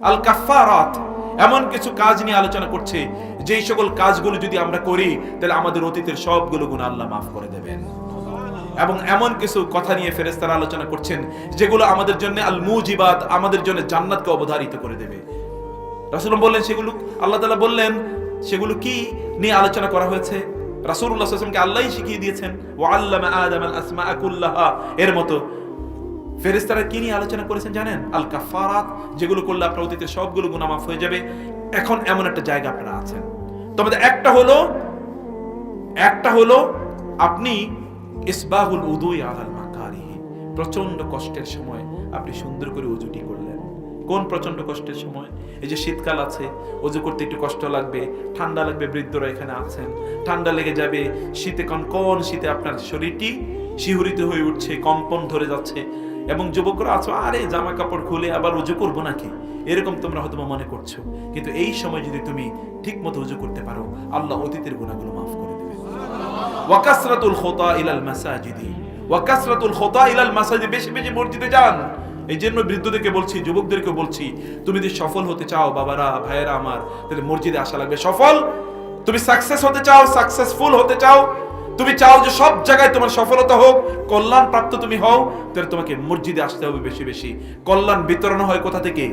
আল কাফারাত এমন কিছু কাজ নিয়ে আলোচনা করছে, যেই সকল কাজগুলো যদি আমরা করি, তাহলে আমাদের অতীতের সবগুলো গুণ আল্লাহ মাফ করে দেবেন। এবং এমন কিছু কথা নিয়ে ফেরেস্তারা আলোচনা করছেন, যেগুলো আমাদের জন্য আল মুজিবাত আমাদের জন্য জান্নাতকে অবধারিত করে দেবে। রাসূল বললেন, সেগুলো, আল্লাহ তাআলা বললেন, সেগুলো কি নিয়ে আলোচনা করা হয়েছে? সাল্লাল্লাহু আলাইহি আল্লাহই শিখিয়ে দিয়েছেন ও আল্লাহ আদম আল আসমাআ কুল্লাহা। এর মতো ফেরেস্তারা কি নিয়ে আলোচনা করেছেন জানেন? আল কাফারাত যেগুলো করলে আপনার অতীতের সবগুলো গুনাহ মাফ হয়ে যাবে। এখন এমন একটা জায়গা আপনারা আছেন। তোমাদের একটা হলো একটা হলো আপনি ইসবাহুল উদুই আলাল মাকারিহি। প্রচণ্ড কষ্টের সময় আপনি সুন্দর করে উজুটি করলেন। কোন প্রচণ্ড কষ্টের সময়? এই যে শীতকাল আছে অজু করতে একটু কষ্ট লাগবে, ঠান্ডা লাগবে, বৃদ্ধরা এখানে আছেন। ঠান্ডা লেগে যাবে, শীতে কোন কোন শীতে আপনার শরীরটি শিহরিত হয়ে উঠছে, কম্পন ধরে যাচ্ছে। এবং যুবকরা আছো, আরে জামা কাপড় খুলে আবার উজু করব নাকি? এরকম তোমরা হয়তো মনে করছ। কিন্তু এই সময় যদি তুমি ঠিক মতো উজু করতে পারো, আল্লাহ অতীতের গুণাগুলো মাফ করে দেবে। ওয়াকাসরাতুল খোতা ইলাল মাসাজিদি। ওয়াকাসরাতুল খোতা ইলাল মাসাজিদি, বেশি বেশি মসজিদে যান। এই জন্য বৃদ্ধদেরকে বলছি, যুবকদেরকে বলছি, তুমি যদি সফল হতে চাও, বাবারা, ভাইয়েরা আমার তাহলে মসজিদে আসা লাগবে। সফল? তুমি সাকসেস হতে চাও সাকসেসফুল হতে চাও তুমি চাও যে সব জায়গায় তোমার সফলতা হোক কল্যাণ প্রাপ্ত তুমি হও, তাহলে তোমাকে মসজিদে আসতে হবে বেশি বেশি। কল্যাণ বিতরণ হয় কোথা থেকে?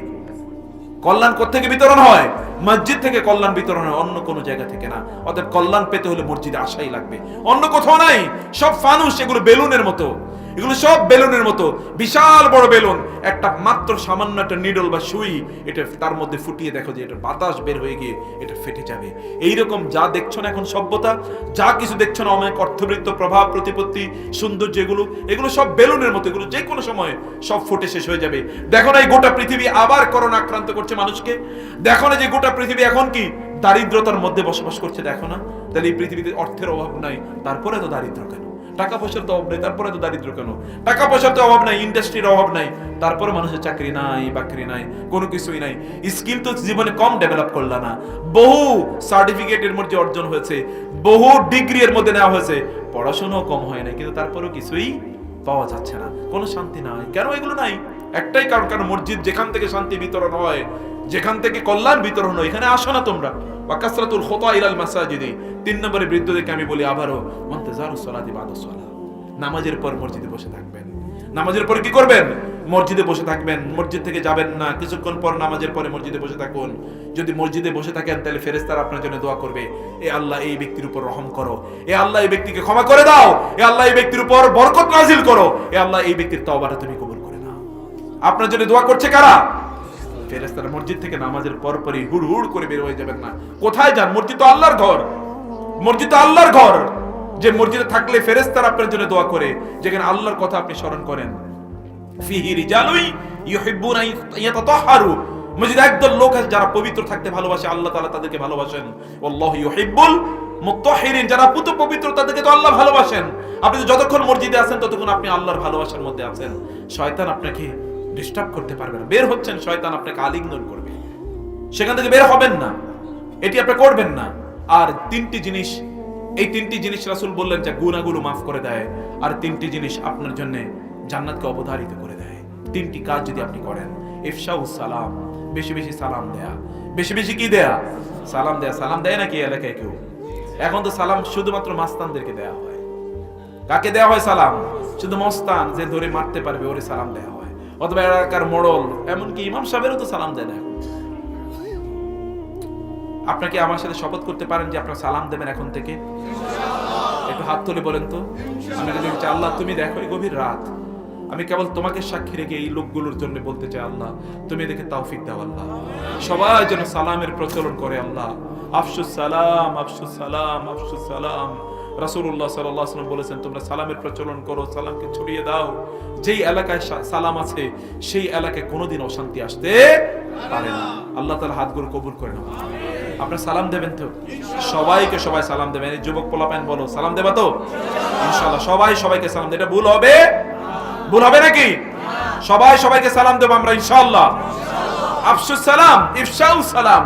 কল্যাণ কোথা থেকে বিতরণ হয়? মসজিদ থেকে কল্যাণ বিতরণ হয়, অন্য কোনো জায়গা থেকে না। অর্থাৎ কল্যাণ পেতে হলে মসজিদে আসাই লাগবে। অন্য কোথাও নাই, সব ফানুস এগুলো বেলুনের মতো। এগুলো সব বেলুনের মতো। বিশাল বড় বেলুন। একটা মাত্র সামান্য একটা নিডল বা সুই, এটা তার মধ্যে ফুটিয়ে দেখো যে এটা বাতাস বের হয়ে গিয়ে এটা ফেটে যাবে। এইরকম যা দেখছ না এখন সভ্যতা, যা কিছু দেখছ না অনেক অর্থবৃত্ত, প্রভাব, প্রতিপত্তি, সৌন্দর্য, এগুলো এগুলো সব বেলুনের মতো। এগুলো যে কোনো সময় সব ফুটে শেষ হয়ে যাবে। দেখো না এই গোটা পৃথিবী আবার করোনা আক্রান্ত করছে মানুষকে। দেখো না যে গোটা পৃথিবী এখন কি দারিদ্রতার মধ্যে বসবাস করছে, দেখো না। তাহলে এই পৃথিবীতে অর্থের অভাব নাই, তারপরে তো দারিদ্র কেন? টাকা পয়সার তো অভাব নাই, তারপরে তো দারিদ্র কেন? টাকা পয়সার তো অভাব নাই ইন্ডাস্ট্রির অভাব নাই। তারপরে মানুষের চাকরি নাই, বাকরি নাই, কোনো কিছুই নাই। স্কিল তো জীবনে কম ডেভেলপ করলা না। বহু সার্টিফিকেট এর মধ্যে অর্জন হয়েছে, বহু ডিগ্রি এর মধ্যে নেওয়া হয়েছে। পড়াশোনাও কম হয় না কিন্তু তারপরেও কিছুই পাওয়া যাচ্ছে না। কোনো শান্তি নাই। কেন এগুলো নাই? একটাই কারণ কারণ মসজিদ যেখান থেকে শান্তি বিতরণ হয়, যেখান থেকে কল্যাণ বিতরণ হয়, এখানে আসো না তোমরা। ওয়াকাসরাতুল খোতা ইলাল মাসাজিদি। তিন নম্বরে বৃদ্ধদেরকে আমি বলি আবারও মন্তেজারু সলাতি বাদু সলা। নামাজের পর মসজিদে বসে থাকবেন। নামাজের পরে কি করবেন? মসজিদে বসে থাকবেন। মসজিদ থেকে যাবেন না। কিছুক্ষণ পর নামাজের পরে মসজিদে বসে থাকুন। যদি মসজিদে বসে থাকেন, তাহলে ফেরেস্তারা আপনার জন্য দোয়া করবে, এ আল্লাহ, এই ব্যক্তির উপর রহম করো। এ আল্লাহ, এই ব্যক্তিকে ক্ষমা করে দাও। এ আল্লাহ, এই ব্যক্তির উপর বরকত নাজিল করো। এ আল্লাহ, এই ব্যক্তির তওবাটা তুমি কবুল করে নাও। আপনার জন্য দোয়া করছে কারা? ফেরেস্তারা মসজিদ থেকে নামাজের পর পরই হুড় হুড় করে বের হয়ে যাবেন না। কোথায় যান? মসজিদ তো আল্লাহর ঘর। মসজিদ আল্লাহর ঘর। যে মসজিদে থাকলে ফেরেস্তারা আপনার জন্য দোয়া করে, যেখানে আল্লাহর কথা আপনি স্মরণ করেন। ফিহি রিজালুই ইউহিব্বুনা ইয়াতাতাহহারু মসজিদ একদল লোক আছে যারা পবিত্র থাকতে ভালোবাসে, আল্লাহ তাআলা তাদেরকে ভালোবাসেন। আল্লাহু ইউহিব্বুল মুত্তাহিরিন, যারা পুত পবিত্র, তাদেরকে তো আল্লাহ ভালোবাসেন। আপনি যতক্ষণ মসজিদে আছেন, ততক্ষণ আপনি আল্লাহর ভালোবাসার মধ্যে আছেন। শয়তান আপনাকে ডিস্টার্ব করতে পারবে না। বের হচ্ছেন, শয়তান আপনাকে আলিঙ্গন করবে। সেখান থেকে বের হবেন না। এটি আপনি করবেন না। আর তিনটি জিনিস, এই তিনটি জিনিস রাসুল বললেন যে গুনাহগুলো মাফ করে দেয়, আর তিনটি জিনিস আপনার জন্য জান্নাতকে অবধারিত করে দেয়। তিনটি কাজ যদি আপনি করেন, ইফশাউ সালাম, বেশি বেশি সালাম দেয়া। বেশি বেশি কি দেয়া? সালাম দেয়া। সালাম দেয় নাকি এলাকায় কেউ? এখন তো সালাম শুধুমাত্র মাস্তানদেরকে দেয়া হয়। কাকে দেয়া হয় সালাম? শুধু মস্তান যে ধরে মারতে পারবে, ওরে সালাম দেয়া হয়। অথবা এলাকার মোড়ল, এমনকি ইমাম সাহেবেরও তো সালাম দেয় না আপনাকে আমার সাথে শপথ করতে পারেন যে আপনার সালাম দেবেন এখন থেকে? একটু হাত তুলে বলেন তো। আমি যদি আল্লাহ, তুমি দেখো এই গভীর রাত। আমি কেবল তোমাকে সাক্ষী রেখে এই লোকগুলোর জন্য বলতে চাই, আল্লাহ, তুমি এদেরকে তৌফিক দাও, আল্লাহ। সবাই যেন সালামের প্রচলন করে, আল্লাহ। আফসুস সালাম আফসুস সালাম আফসুস সালাম। আলাইহি ওয়াসাল্লাম বলেছেন, তোমরা সালামের প্রচলন করো, সালামকে ছড়িয়ে দাও। যেই এলাকায় সালাম আছে, সেই এলাকায় কোনোদিন অশান্তি আসতে পারে না। আল্লাহ তাআলা হাতগুলো কবুল করে নাও। আপনার সালাম দেবেন তো? সবাইকে সবাই সালাম দেবেন। এই যুবক পোলাপাইন বলো, সালাম দেবা তো? ইনশাল্লাহ সবাই সবাইকে সালাম দেবে। এটা ভুল হবে? ভুল হবে নাকি? সবাই সবাইকে সালাম দেবো আমরা ইনশাল্লাহ আফসুস সালাম, ইফশাউ সালাম।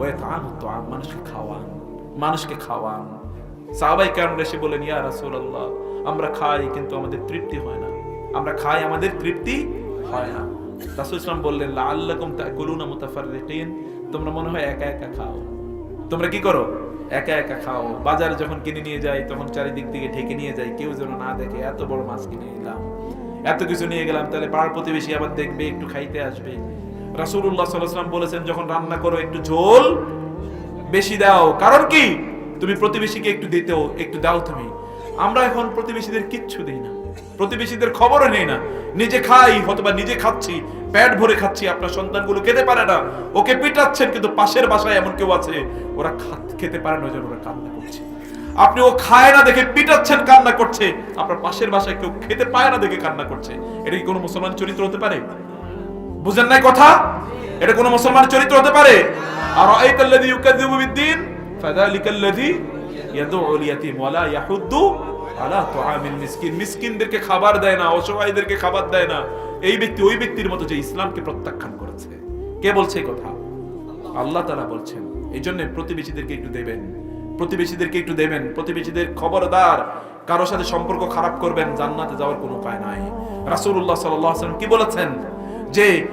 ওয়ে তাআমু তুআম মানুষকে খাওয়ান মানুষকে খাওয়ান। সাহাবাই কেরাম এসে বলেন ইয়া রাসূলুল্লাহ, আমরা খাই কিন্তু আমাদের তৃপ্তি হয় না। আমরা খাই, আমাদের তৃপ্তি হয় না। রাসূল বললেন, লাআল্লাকুম তাকুলুনা মুতাফাররিকিন। তোমরা মনে হয় একা একা খাও। তোমরা কি করো? একা একা খাও। বাজারে যখন কিনে নিয়ে যাই, তখন চারিদিক থেকে ঢেকে নিয়ে যাই। কেউ যেন না দেখে এত বড় মাছ কিনে নিলাম। এত কিছু নিয়ে গেলাম, তাহলে পাড়ার প্রতিবেশী আবার দেখবে, একটু খাইতে আসবে। সাল্লাল্লাহু বলেছেন, যখন রান্না করো, একটু ঝোল বেশি দাও। কারণ কি? তুমি প্রতিবেশীকে একটু দিতেও, একটু দাও তুমি। আমরা এখন প্রতিবেশীদের কিচ্ছু দেই না। প্রতিবেশীদের খবরও নেই না। নিজে খাই অথবা নিজে খাচ্ছি। পেট ভরে খাচ্ছি, আপনার সন্তানগুলো খেতে পারে না। ওকে পিটাচ্ছেন, কিন্তু পাশের বাসায় এমন কেউ আছে, ওরা খেতে পারে না ওরা কান্না করছে। আপনি ও খায় না দেখে পিটাচ্ছেন, কান্না করছে। আপনার পাশের বাসায় কেউ খেতে পায় না দেখে কান্না করছে। এটা কি কোনো মুসলমান চরিত্র হতে পারে? বুঝেন নাই কথা? এটা কোনো মুসলমান চরিত্র হতে পারে? আর আইতাল্লাযী ইউকাযযিবু বিদ্দীন ফাযালিকাল্লাযী ইয়াদউল ইয়াতীম ওয়ালা ইয়াহুদ্দু আলা তুআমিল মিসকিন। মিসকিনদেরকে খাবার দেয় না, অসহায়দেরকে খাবার দেয় না। এই ব্যক্তি ওই ব্যক্তির মতো যে ইসলামকে প্রত্যাখ্যান করেছে। কে বলছে কথা? আল্লাহ তাআলা বলছেন এই জন্য প্রতিবেশীদেরকে একটু দেবেন। প্রতিবেশীদেরকে একটু দেবেন। প্রতিবেশীদের খবরদার। কারও সাথে সম্পর্ক খারাপ করবেন, জান্নাতে যাওয়ার কোনো উপায় নাই। রাসূলুল্লাহ সাল্লাল্লাহু আলাইহি কি বলেছেন? যে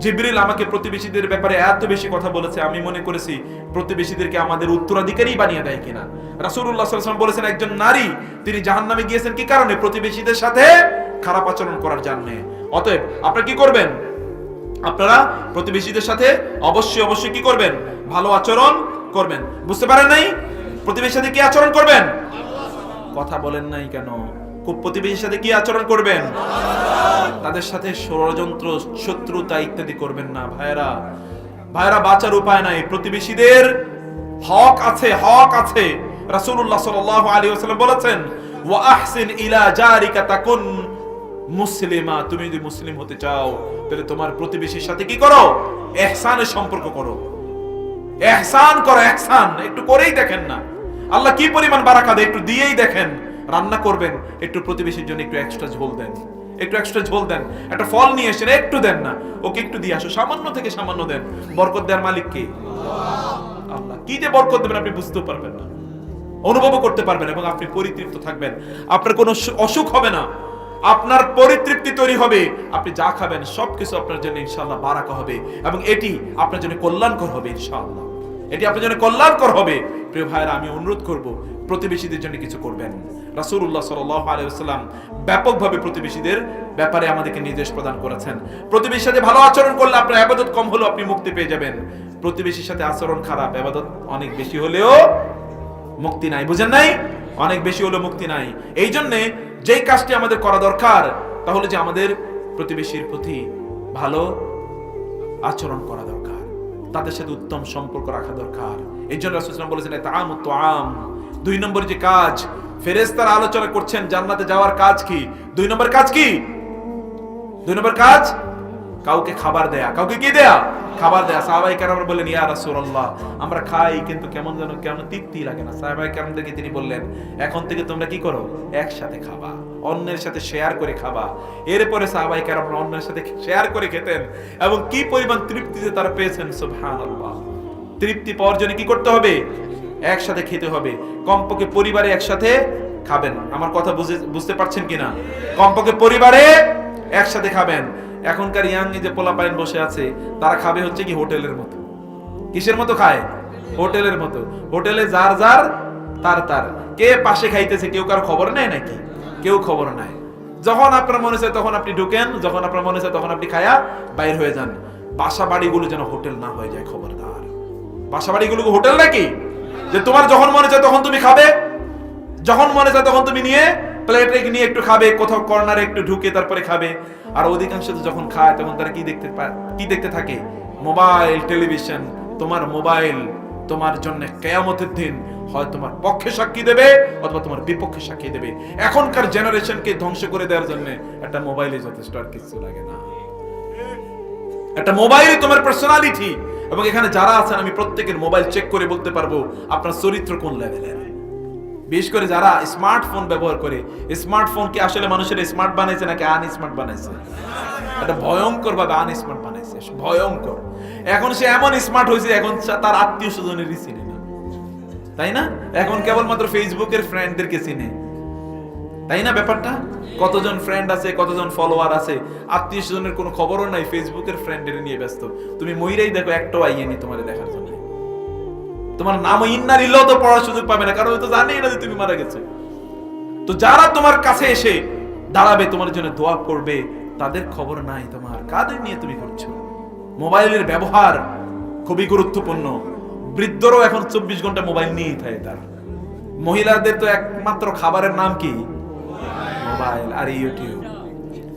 জিবরিল আমাকে প্রতিবেশীদের ব্যাপারে এত বেশি কথা বলেছে, আমি মনে করেছি প্রতিবেশীদেরকে আমাদের উত্তরাধিকারী বানিয়ে দেয় কিনা। আলাইহি ওয়াসাল্লাম বলেছেন, একজন নারী, তিনি জাহান্নামে গিয়েছেন কি কারণে? প্রতিবেশীদের সাথে খারাপ আচরণ করার জন্য অতএব আপনারা কি করবেন? আপনারা প্রতিবেশীদের সাথে অবশ্যই অবশ্যই কি করবেন? ভালো আচরণ করবেন। বুঝতে পারেন নাই? প্রতিবেশীর সাথে কি আচরণ করবেন? কথা বলেন নাই কেন? খুব প্রতিবেশীর সাথে কি আচরণ করবেন? তাদের সাথে ষড়যন্ত্র, শত্রুতা ইত্যাদি করবেন না ভাইরা ভাইরা বাঁচার উপায় নাই। প্রতিবেশীদের হক আছে হক আছে। রাসূলুল্লাহ সাল্লাল্লাহু আলাইহি ওয়াসাল্লাম বলেছেন, ওয়া আহসিন ইলা জারিকা তাকুন মুসলিমা, তুমি যদি মুসলিম হতে চাও, তাহলে তোমার প্রতিবেশীর সাথে কি করো? ইহসানের সম্পর্ক করো। এহসান করো, এহসান। একটু করেই দেখেন না। আল্লাহ কি পরিমাণ বারাকা দেয় একটু দিয়েই দেখেন। রান্না করবেন, একটু প্রতিবেশীর জন্য একটু এক্সট্রা ঝোল দেন। একটু এক্সট্রা ঝোল দেন। একটা ফল নিয়ে এসেন একটু দেন না। ওকে একটু দিয়ে আসো। সামান্য থেকে সামান্য দেন। বরকত দেওয়ার মালিক কে? আল্লাহ। কি যে বরকত দেবেন আপনি বুঝতেও পারবেন না। অনুভবও করতে পারবেন এবং আপনি পরিতৃপ্ত থাকবেন। আপনার কোনো অসুখ হবে না। আপনার পরিতৃপ্তি তৈরি হবে। আপনি যা খাবেন, সবকিছু আপনার জন্য ইনশাআল্লাহ বারাকা হবে এবং এটি আপনার জন্য কল্যাণকর হবে ইনশাআল্লাহ। এটি আপনার জন্য কল্যাণকর হবে। প্রিয় ভাইরা আমি অনুরোধ করব, প্রতিবেশীদের জন্য কিছু করবেন। রাসূলুল্লাহ সাল্লাল্লাহু আলাইহি ওয়াসাল্লাম ব্যাপকভাবে প্রতিবেশীদের ব্যাপারে আমাদেরকে নির্দেশ প্রদান করেছেন। প্রতিবেশীর সাথে ভালো আচরণ করলে আপনার ইবাদত কম হলেও আপনি মুক্তি পেয়ে যাবেন। প্রতিবেশীর সাথে আচরণ খারাপ ইবাদত অনেক বেশি হলেও মুক্তি নাই। বুঝেন নাই? অনেক বেশি হলেও মুক্তি নাই। এই জন্যে যেই কাজটি আমাদের করা দরকার, তাহলে যে আমাদের প্রতিবেশীর প্রতি ভালো আচরণ করা দরকার তাদের সাথে উত্তম সম্পর্ক রাখা দরকার। এই জন্য রাসুলাম বলেছেন আম তো আম দুই নম্বর যে কাজ, ফেরেশতারা আলোচনা করছেন, জান্নাতে যাওয়ার কাজ কি? দুই নম্বর কাজ কি? দুই নম্বর কাজ কাউকে খাবার দেয়া। কাউকে কি দেয়া? খাবার দেয়া। সাহাবাই কেরাম বললেন, ইয়া রাসূলুল্লাহ, আমরা খাই, কিন্তু কেমন যেন, কেমন তৃপ্তি লাগে না। সাহাবাই কেরামদেরকে তিনি বললেন, এখন থেকে তোমরা কি করো? একসাথে খাবা, অন্যের সাথে শেয়ার করে খাবা। এরপরে সাহাবাই কেরাম অন্যের সাথে শেয়ার করে খেতেন এবং কি পরিমাণ তৃপ্তিতে তারা পেয়েছেন, সুবহানাল্লাহ। তৃপ্তি পাওয়ার জন্য কি করতে হবে? একসাথে খেতে হবে। কমপক্ষে পরিবারে একসাথে খাবেন। আমার কথা বুঝে, বুঝতে পারছেন কিনা? কমপক্ষে পরিবারে একসাথে খাবেন। এখনকার ইয়াং যে পোলা পোলাপাইন বসে আছে, তারা খাবে হচ্ছে কি হোটেলের মতো। কিসের মতো খায়? হোটেলের মতো। হোটেলে যার যার, তার তার। কে পাশে খাইতেছে, কেউ কারও খবর নেয় নাকি? কেউ খবর নাই যখন আপনার মনে চায় তখন আপনি ঢুকেন, যখন আপনার মনে চায় তখন আপনি খায়া বাইর হয়ে যান। বাসা বাড়িগুলো যেন হোটেল না হয়ে যায়, খবরদার। বাসা বাড়িগুলো হোটেল নাকি? যে তোমার যখন মনে চায় তখন তুমি খাবে। যখন মনে চায় তখন তুমি নিয়ে প্লেটে নিয়ে একটু খাবে, কোথাও কর্নারে একটু ঢুকে তারপরে খাবে। আর অধিকাংশ যখন খায়, তখন তারা কি দেখতে পায় কি দেখতে থাকে? মোবাইল, টেলিভিশন, তোমার মোবাইল, তোমার জন্য কেয়ামতের দিন হয় তোমার পক্ষে সাক্ষী দেবে অথবা তোমার বিপক্ষে সাক্ষী দেবে। এখনকার জেনারেশনকে ধ্বংস করে দেওয়ার জন্য একটা মোবাইলে যথেষ্ট আর কিছু লাগে না। একটা মোবাইল তোমার পার্সোনালিটি এবং এখানে যারা আছেন, আমি প্রত্যেকের মোবাইল চেক করে বলতে পারব, আপনার চরিত্র কোন লেভেলের বিশেষ করে যারা স্মার্টফোন ব্যবহার করে স্মার্টফোন কি আসলে মানুষের স্মার্ট বানাইছে নাকি আন স্মার্ট বানাইছে? এটা ভয়ঙ্কর ভাবে আন স্মার্ট বানাইছে, ভয়ঙ্কর। এখন সে এমন স্মার্ট হয়েছে, এখন তার আত্মীয় স্বজনেরই চিনে না। তাই না? এখন কেবলমাত্র ফেসবুকের ফ্রেন্ডদেরকে চিনে। তাই না ব্যাপারটা? কতজন ফ্রেন্ড আছে, কতজন ফলোয়ার আছে, আত্মীয় স্বজনের কোনো খবরও নাই ফেসবুকের ফ্রেন্ডের নিয়ে ব্যস্ত। তুমি ময়ূরাই দেখো, একটাও আইয়ে নি তোমার দেখার জন্য। তোমার নাম ইন্না নিলেও তো পড়ার সুযোগ পাবে না, কারণ তো জানেই না যে তুমি মারা গেছো। তো যারা তোমার কাছে এসে দাঁড়াবে, তোমার জন্য দোয়া করবে, তাদের খবর নাই তোমার। কাদের নিয়ে তুমি করছ? মোবাইলের ব্যবহার খুবই গুরুত্বপূর্ণ। বৃদ্ধরও এখন চব্বিশ ঘণ্টা মোবাইল নিয়েই থাকে তার। মহিলাদের তো একমাত্র খাবারের নাম কি? মোবাইল। আর ইউটিউব।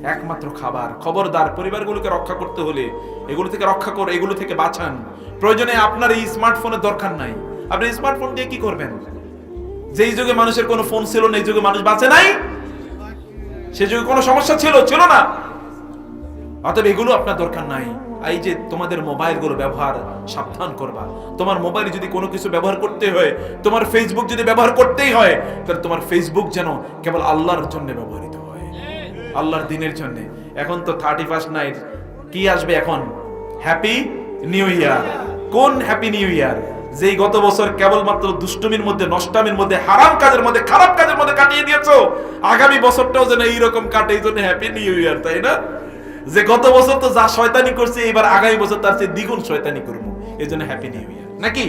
একমাত্র খাবার, খবরদার পরিবারগুলোকে রক্ষা করতে হলে এগুলো থেকে রক্ষা করে, এগুলো থেকে বাঁচান। প্রয়োজনে আপনার এই স্মার্টফোনের দরকার নাই। আপনি স্মার্টফোন দিয়ে কি করবেন? যেই যুগে মানুষের কোনো ফোন ছিল না এই যুগে মানুষ বাঁচে নাই। সে যুগে কোনো সমস্যা ছিল ছিল না। অতএব এগুলো আপনার দরকার নাই। এই যে তোমাদের মোবাইলগুলো ব্যবহার, সাবধান করবা। তোমার মোবাইলে যদি কোনো কিছু ব্যবহার করতে হয়, তোমার ফেসবুক যদি ব্যবহার করতেই হয়, তাহলে তোমার ফেসবুক যেন কেবল আল্লাহর জন্য ব্যবহৃত আল্লাহর দিনের জন্য। এখন তো থার্টি ফার্স্ট নাইট কি আসবে এখন? হ্যাপি নিউ ইয়ার কোন হ্যাপি নিউ ইয়ার যেই গত বছর কেবলমাত্র দুষ্টমির মধ্যে, নষ্টামির মধ্যে, হারাম কাজের মধ্যে, খারাপ কাজের মধ্যে কাটিয়ে দিয়েছ, আগামী বছরটাও যেন এইরকম কাটে, এই জন্য হ্যাপি নিউ ইয়ার তাই না? যে গত বছর তো যা শয়তানি করছে এবার আগামী বছর তার চেয়ে দ্বিগুণ শয়তানি করব। এই জন্য হ্যাপি নিউ ইয়ার নাকি?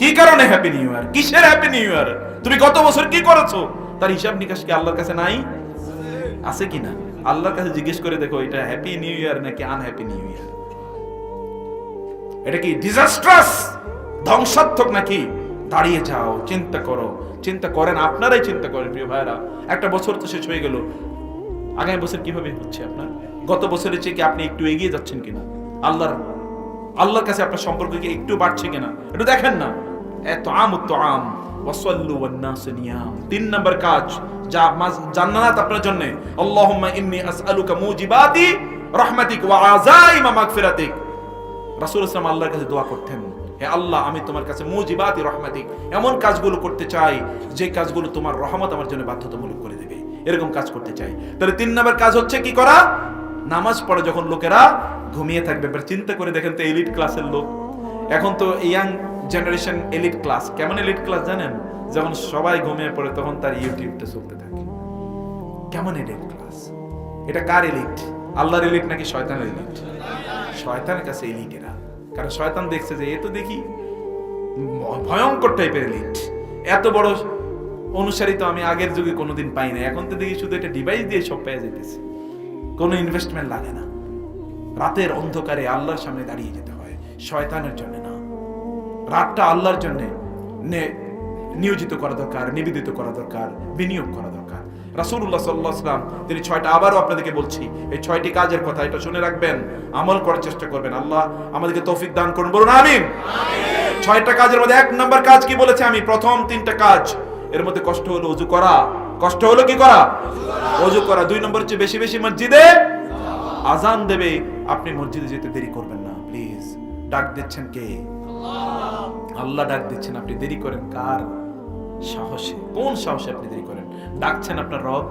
কি কারণে হ্যাপি নিউ ইয়ার কিসের হ্যাপি নিউ ইয়ার তুমি গত বছর কি করেছ? তার হিসাব নিকাশ কি আল্লাহর কাছে নাই? আছে কি না আল্লাহর কাছে জিজ্ঞেস করে দেখো, এটা হ্যাপি নিউ ইয়ার নাকি আনহ্যাপি নিউ ইয়ার এটা কি ডিজাস্ট্রাস ধ্বংসাত্মক নাকি? দাঁড়িয়ে যাও, চিন্তা করো। চিন্তা করেন, আপনারাই চিন্তা করেন, প্রিয় ভাইরা একটা বছর তো শেষ হয়ে গেল। আগামী বছর কীভাবে হচ্ছে আপনার? গত বছরের চেয়ে কি আপনি একটু এগিয়ে যাচ্ছেন কিনা? আল্লাহর আল্লাহর কাছে আপনার সম্পর্ক কি একটু বাড়ছে কিনা? একটু দেখেন না। এত আম তো আম। ওয়াসাল্লু ওয়ান্নাস নিয়াম। তিন নম্বর কাজ, যা জান্নাত আপনার জন্য। আল্লাহুম্মা আসআলুকা মুজিবাতি রাহমাতিক ওয়া আযাইমা মাগফিরাতিক। রাসূল আল্লাহর কাছে দোয়া করতেন, হে আল্লাহ, আমি তোমার কাছে মুজিবাতি রহমাতিক এমন কাজগুলো করতে চাই, যে কাজগুলো তোমার রহমত আমার জন্য বাধ্যতামূলক করে দেবে। এরকম কাজ করতে চাই। তাহলে তিন নম্বর কাজ হচ্ছে কি করা? নামাজ পড়ে, যখন লোকেরা ঘুমিয়ে থাকবে চিন্তা করে দেখেন তো এলিট ক্লাসের লোক। এখন তো ইয়াং জেনারেশন এলিট ক্লাস কেমন এলিট ক্লাস জানেন? যখন সবাই ঘুমিয়ে পড়ে, তখন তার ইউটিউবটা চলতে থাকে। কেমন এলিট ক্লাস এটা কার এলিট আল্লাহর এলিট নাকি শয়তানের এলিট শয়তানের কাছে এলিট এরা কারণ শয়তান দেখছে যে, এ তো দেখি ভয়ঙ্কর টাইপের এলিট এত বড় অনুসারী তো আমি আগের যুগে কোনোদিন পাই না এখন তো দেখি শুধু একটা ডিভাইস দিয়ে সব পেয়ে যেতেছে কোনো ইনভেস্টমেন্ট লাগে না। রাতের অন্ধকারে আল্লাহর সামনে দাঁড়িয়ে যেতে হয়। শয়তানের জন্য রাতটা আল্লাহর জন্য নিয়োজিত করা দরকার নিবেদিত করা দরকার বিনিয়োগ করা দরকার। আলাইহি সাল্লাম তিনি ছয়টা আবারও আপনাদেরকে বলছি এই ছয়টি কাজের কথা এটা শুনে রাখবেন আমল করার চেষ্টা করবেন। আল্লাহ আমাদেরকে তৌফিক দান করুন বলুন আমি ছয়টা কাজের মধ্যে এক নম্বর কাজ কি বলেছে আমি? প্রথম তিনটা কাজ এর মধ্যে কষ্ট হলো অজু করা। কষ্ট হলো কি করা? অজু করা। দুই নম্বর হচ্ছে বেশি বেশি মসজিদে আজান দেবে। আপনি মসজিদে যেতে দেরি করবেন না প্লিজ। ডাক দিচ্ছেন কে? আল্লাহ ডাক দিচ্ছেন, আপনি দেরি করেন। কার সাহসে? কোন সাহসে আপনি দেরি করেন? ডাকছেন আপনার রব,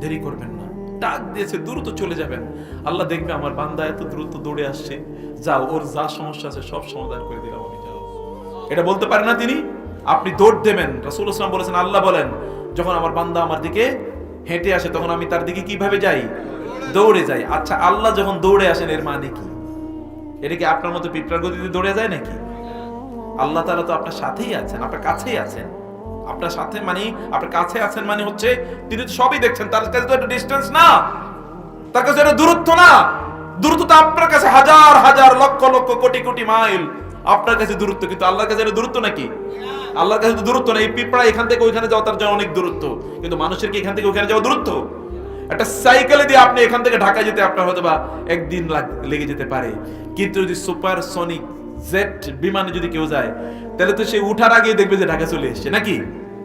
দেরি করবেন না। ডাক দিয়েছে, দ্রুত চলে যাবেন। আল্লাহ দেখবে আমার বান্দা এত দ্রুত দৌড়ে আসছে। যাও, ওর যা সমস্যা আছে সব সমাধান করে দিলাম আমি, যাও। এটা বলতে পারে না তিনি? আপনি দৌড় দেবেন। রাসূল ইসলাম বলেছেন আল্লাহ বলেন, যখন আমার বান্দা আমার দিকে হেঁটে আসে, তখন আমি তার দিকে কীভাবে যাই? দৌড়ে যাই। আচ্ছা আল্লাহ যখন দৌড়ে আসেন, এর মানে কি? এটা কি আপনার মতো পিঁপড়ার গতিতে দৌড়ে যায় নাকি? আল্লাহ তাআলা তো আপনার সাথেই আছেন, আপনার কাছেই আছেন। আপনার সাথে মানে আপনার কাছে আছেন মানে হচ্ছে, তিনি তো সবই দেখছেন, তার কাছে তো একটা ডিস্টেন্স না। তার কাছে একটা দূরত্ব না। দূরত্ব তো আপনার কাছে হাজার হাজার, লক্ষ লক্ষ, কোটি কোটি মাইল। আপনার কাছে দূরত্ব, কিন্তু আল্লাহর কাছে এটা দূরত্ব নাকি? আল্লাহর কাছে তো দূরত্ব না। এই পিঁপড়া এখান থেকে ওইখানে যাওয়া তার জন্য অনেক দূরত্ব। কিন্তু মানুষের কি এখান থেকে ওইখানে যাওয়া দূরত্ব? একটা সাইকেলে দিয়ে আপনি এখান থেকে ঢাকা যেতে আপনার হয়তো বা একদিন লেগে যেতে পারে। কিন্তু যদি সুপার সনিক জেট বিমানে যদি কেউ যায়, তাহলে তো সে উঠার আগে দেখবে যে ঢাকা চলে এসছে, নাকি?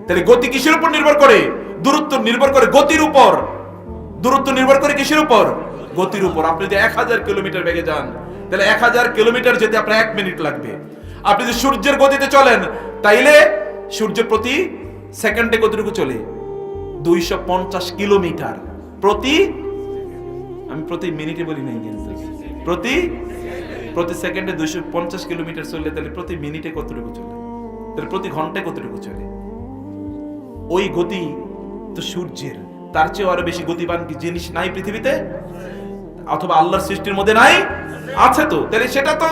তাহলে গতি কিসের উপর নির্ভর করে? দূরত্ব নির্ভর করে গতির উপর। দূরত্ব নির্ভর করে কিসের উপর? গতির উপর। আপনি যদি এক হাজার কিলোমিটার বেগে যান, তাহলে এক হাজার কিলোমিটার যেতে আপনার এক মিনিট লাগবে। আপনি যদি সূর্যের গতিতে চলেন, তাইলে সূর্য প্রতি সেকেন্ডে কতটুকু চলে? দুইশো পঞ্চাশ কিলোমিটার। প্রতি আমি প্রতি মিনিটে বলি কিন্তু। প্রতি প্রতি সেকেন্ডে দুইশো পঞ্চাশ কিলোমিটার চললে তাহলে প্রতি মিনিটে কতটুকু চলে? তাহলে প্রতি ঘন্টায় কতটুকু চলে? ওই গতি তো সূর্যের। তার চেয়ে আরও বেশি গতিবান কি জিনিস নাই পৃথিবীতে? অথবা আল্লাহর সৃষ্টির মধ্যে নাই? আছে তো। তাহলে সেটা তো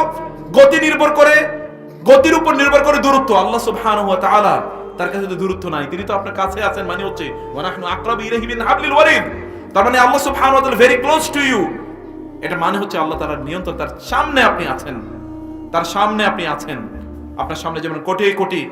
গতি নির্ভর করে, গতির উপর নির্ভর করে দূরত্ব। আল্লাহ সুবহানাহু ওয়া তাআলা তার কাছে তো দূরত্ব নাই। তিনি তো আপনার কাছে আছেন মানে হচ্ছে, ওয়া নাহনু আকরাবু ইলাইহি মিন হাবলিল ওয়ারিদ তার মানে আল্লাহ সুবহানাহু ওয়া তাআলা ভেরি ক্লোজ টু ইউ এটা মানে হচ্ছে আল্লাহ তাআলার নিয়ন্ত্রণ তার সামনে আপনি আছেন। তার সামনে আপনি আছেন। আপনার সামনে যেমন কোটি কোটি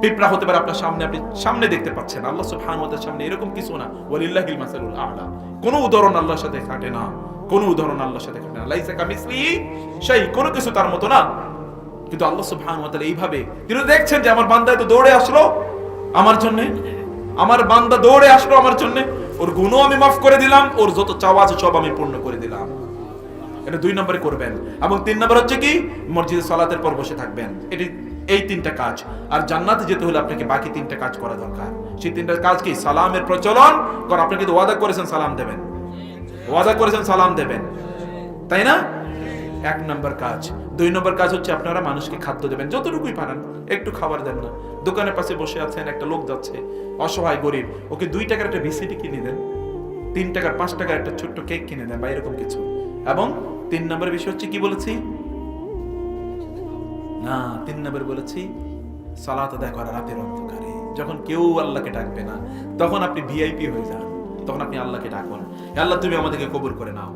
পিঁপড়া হতে পারে, আপনার সামনে আপনি সামনে দেখতে পাচ্ছেন। আল্লাহ সুবহানাহু ওয়া সামনে এরকম কিছু না। ওয়ালিল্লাহিল মাসালুল আ'লা। কোনো উদাহরণ আল্লাহর সাথে খাটে না। কোনো উদাহরণ আল্লাহর সাথে খাটে না। লাইসা কামিসলিহি সেই কোনো কিছু তার মতো না। কিন্তু আল্লাহ সুবহানাহু ওয়া এইভাবে, তিনি দেখছেন যে আমার বান্দা তো দৌড়ে আসলো। আমার জন্য, আমার বান্দা দৌড়ে আসলো আমার জন্য। ওর গুণও আমি মাফ করে দিলাম, ওর যত চাওয়া আছে সব আমি পূর্ণ করে দিলাম। এটা দুই নম্বরে করবেন। এবং তিন নম্বর হচ্ছে কি, মসজিদে সালাতের পর বসে থাকবেন। এটি, এই তিনটা কাজ। আর জান্নাতে যেতে হলে আপনাকে বাকি তিনটা কাজ করা দরকার। সেই তিনটা কাজ কি? সালামের প্রচলন। কারণ আপনি কিন্তু ওয়াদা করেছেন সালাম দেবেন। ওয়াদা করেছেন সালাম দেবেন। তাই না? এক নম্বর কাজ। দুই নম্বর কাজ হচ্ছে আপনারা মানুষকে খাদ্য দেবেন। যতটুকুই পারেন, একটু খাবার দেন না। দোকানের পাশে বসে আছেন একটা লোক যাচ্ছে, অসহায় গরিব। ওকে দুই টাকার একটা ভিসিটি কিনে দেন, তিন টাকার, পাঁচ টাকার একটা ছোট্ট কেক কিনে দেন বা এরকম কিছু। এবং তিন নম্বর বিষয় হচ্ছে কি বলেছি? না, তিন নম্বর বলেছি, সালাত আদায় করা রাতের অন্ধকারে। যখন কেউ আল্লাহকে ডাকবে না, তখন আপনি ভিআইপি হয়ে যান। তখন আপনি আল্লাহকে ডাকুন। আল্লাহ, তুমি আমাদেরকে কবুল করে নাও।